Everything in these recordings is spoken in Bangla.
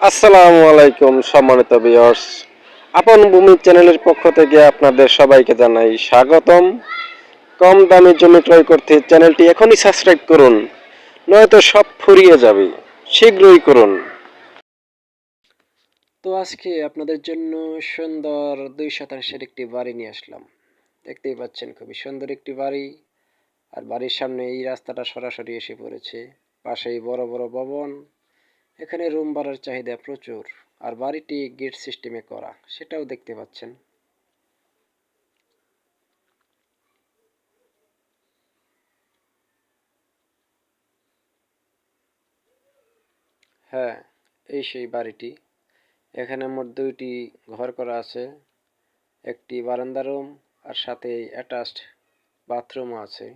আসসালামু আলাইকুম, সম্মানিত ভিউয়ার্স আপন ভূমি চ্যানেলের পক্ষ থেকে আপনাদের সবাইকে জানাই স্বাগতম। কম দামে জমি ক্রয় করতে চ্যানেলটি এখনই সাবস্ক্রাইব করুন, নয়তো সব ফুরিয়ে যাবে। শীঘ্রই করুন। তো আজকে আপনাদের জন্য সুন্দর দুই শতাংশের একটি বাড়ি নিয়ে আসলাম। দেখতেই পাচ্ছেন খুবই সুন্দর একটি বাড়ি। আর বাড়ির সামনে এই রাস্তাটা সরাসরি এসে পড়েছে। পাশেই বড় বড় ভবন। এখানে রুম ভাড়ার চাহিদা প্রচুর, আর বাড়িটি গেট সিস্টেমে করা, সেটাও দেখতে পাচ্ছেন। হ্যাঁ এই সেই বাড়িটি। এখানে মোট দুইটি ঘর করা আছে, একটি বারান্দা রুম আর সাথে অ্যাটাচড বাথরুমও আছে।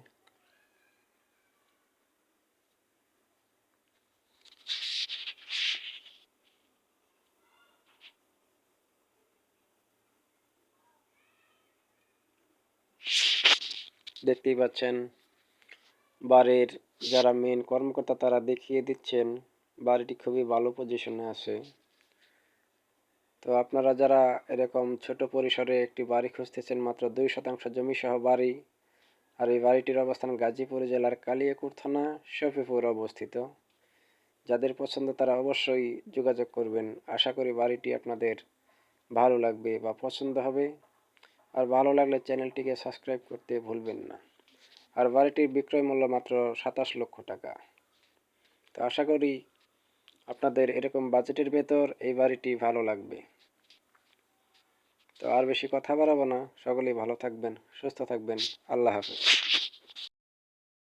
দেখতেই পাচ্ছেন, বাড়ির যারা মেন কর্মকর্তা তারা দেখিয়ে দিচ্ছেন, বাড়িটি খুবই ভালো পজিশনে আছে। তো আপনারা যারা এরকম ছোট পরিসরে একটি বাড়ি খুঁজতেছেন, মাত্র দুই শতাংশ জমি সহ বাড়ি, আর এই বাড়িটির অবস্থান গাজীপুর জেলার কালিয়াকুর থানা, শফিপুর অবস্থিত। যাদের পছন্দ তারা অবশ্যই যোগাযোগ করবেন। আশা করি বাড়িটি আপনাদের ভালো লাগবে বা পছন্দ হবে। আর ভালো লাগলে চ্যানেলটিকে সাবস্ক্রাইব করতে ভুলবেন না। আর বাড়িটির বিক্রয় মূল্য মাত্র সাতাশ লক্ষ টাকা। তো আশা করি আপনাদের এরকম বাজেটের ভেতর এই বাড়িটি ভালো লাগবে। তো আর বেশি কথা বাড়াবো না। সকলেই ভালো থাকবেন, সুস্থ থাকবেন। আল্লাহ হাফেজ।